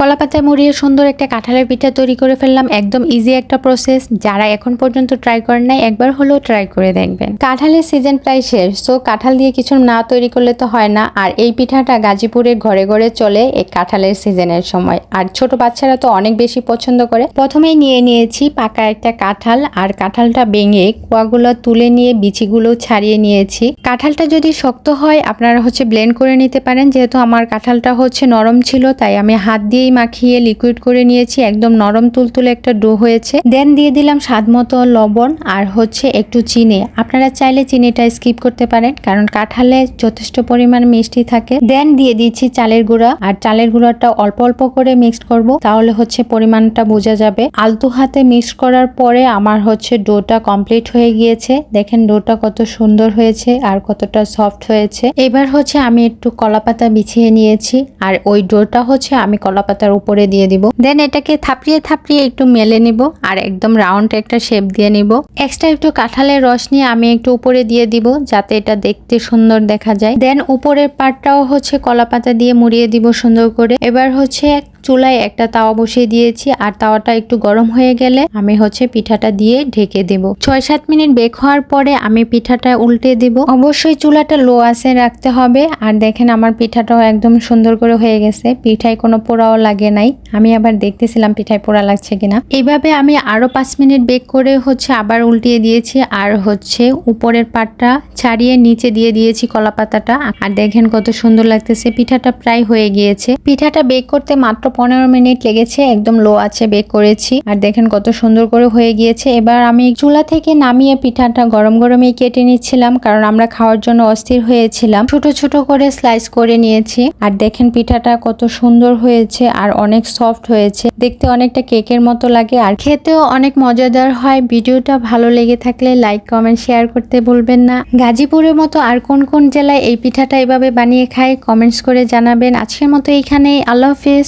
কলা পাতায় মুড়িয়ে সুন্দর একটা কাঁঠালের পিঠা তৈরি করে ফেললাম। একদম ইজি একটা প্রসেস যারা এখন পর্যন্ত ট্রাই করেন নাই, একবার হলেও ট্রাই করে দেখবেন। কাঁঠালের সিজন প্রায় শেষ সো কাঁঠাল দিয়ে কিছু না তৈরি করলে তো হয় না। আর এই পিঠাটা গাজীপুরে ঘরে ঘরে চলে এই কাঁঠালের সিজনের সময়। আর ছোট বাচ্চারা তো অনেক বেশি পছন্দ করে। প্রথমেই নিয়ে নিয়েছি পাকা একটা কাঁঠাল, আর কাঁঠালটা ভেঙে কুয়াগুলো তুলে নিয়ে বিচিগুলো ছাড়িয়ে নিয়েছি। কাঁঠালটা যদি শক্ত হয়, আপনারা হচ্ছে ব্লেন্ড করে নিতে পারেন। যেহেতু আমার কাঁঠালটা হচ্ছে নরম ছিল, তাই আমি হাত দিয়েই মাখিয়ে লিকুইড করে নিয়েছি, একদম নরম তুলতুলে একটা ডো হয়েছে। দেন দিয়ে দিলাম স্বাদ মতো লবণ আর হচ্ছে একটু চিনি। আপনারা চাইলে চিনিটা স্কিপ করতে পারেন, কারণ কাঁঠালে যথেষ্ট পরিমাণ মিষ্টি থাকে। দেন দিয়ে দিচ্ছি চালের গুঁড়া, আর চালের গুঁড়াটা অল্প অল্প করে মিক্সড করব, তাহলে হচ্ছে পরিমাণটা বোঝা যাবে। আলতু হাতে মিক্স করার পরে আমার হচ্ছে ডোটা কমপ্লিট হয়ে গিয়েছে। দেখেন ডোটা কত সুন্দর হয়েছে আর কতটা সফট হয়েছে। এবার হচ্ছে আমি একটু কলাপাতা বিছিয়ে নিয়েছি, আর ওই ডোটা হচ্ছে আমি কলাপাতার উপরে দিয়ে দিব। দেন এটাকে থাপড়িয়ে থাপড়িয়ে একটু মেলে নিব আর একদম রাউন্ড একটা শেপ দিয়ে নিব। এক্সট্রা একটু কাঁঠালের রস নিয়ে আমি একটু উপরে দিয়ে দিব যাতে এটা দেখতে সুন্দর দেখা যায়। দেন উপরের পাটটাও হচ্ছে কলা পাতা দিয়ে মুড়িয়ে দিব সুন্দর করে। এবার হচ্ছে চুলায় একটা তাওয়া বসিয়ে দিয়েছি আর তাওয়াটা একটু গরম হয়ে গেলে আমি হচ্ছে পিঠাটা দিয়ে ঢেকে দেব। ছয় সাত মিনিট বেক হওয়ার পরে আমি পিঠাটা উল্টে দেব। অবশ্যই চুলাটা লো আসে রাখতে হবে। আর দেখেন আমার পিঠাটাও একদম সুন্দর করে হয়ে গেছে। পিঠায় কোনো পোড়াও লাগে নাই। আমি আবার দেখতেছিলাম পিঠায় পোড়া লাগছে কিনা। এইভাবে আমি আরও পাঁচ মিনিট বেক করে হচ্ছে আবার উল্টিয়ে দিয়েছি। আর হচ্ছে উপরের পাটটা ছাড়িয়ে নিচে দিয়ে দিয়েছি কলা পাতাটা আর দেখেন কত সুন্দর লাগতেছে। পিঠাটা প্রায় হয়ে গিয়েছে। পিঠাটা বেক করতে মাত্র পনেরো মিনিট লেগেছে, একদম লো আছে বেক করেছি। আর দেখেন কত সুন্দর করে হয়ে গিয়েছে। এবার আমি চুলা থেকে নামিয়ে পিঠাটা গরম গরমেই কেটে নিচ্ছিলাম, কারণ আমরা খাওয়ার জন্য অস্থির হয়েছিলাম। ছোট ছোট করে স্লাইস করে নিয়েছি। আর দেখেন পিঠাটা কত সুন্দর হয়েছে আর অনেক সফট হয়েছে। দেখতে অনেকটা কেকের মতো লাগে আর খেতেও অনেক মজাদার হয়। ভিডিওটা ভালো লেগে থাকলে লাইক কমেন্ট শেয়ার করতে ভুলবেন না। গাজীপুরের মতো আর কোন কোন জেলায় এই পিঠাটা এভাবে বানিয়ে খায় কমেন্টস করে জানাবেন। আজকের মতো এইখানেই আল্লাহ হাফিজ।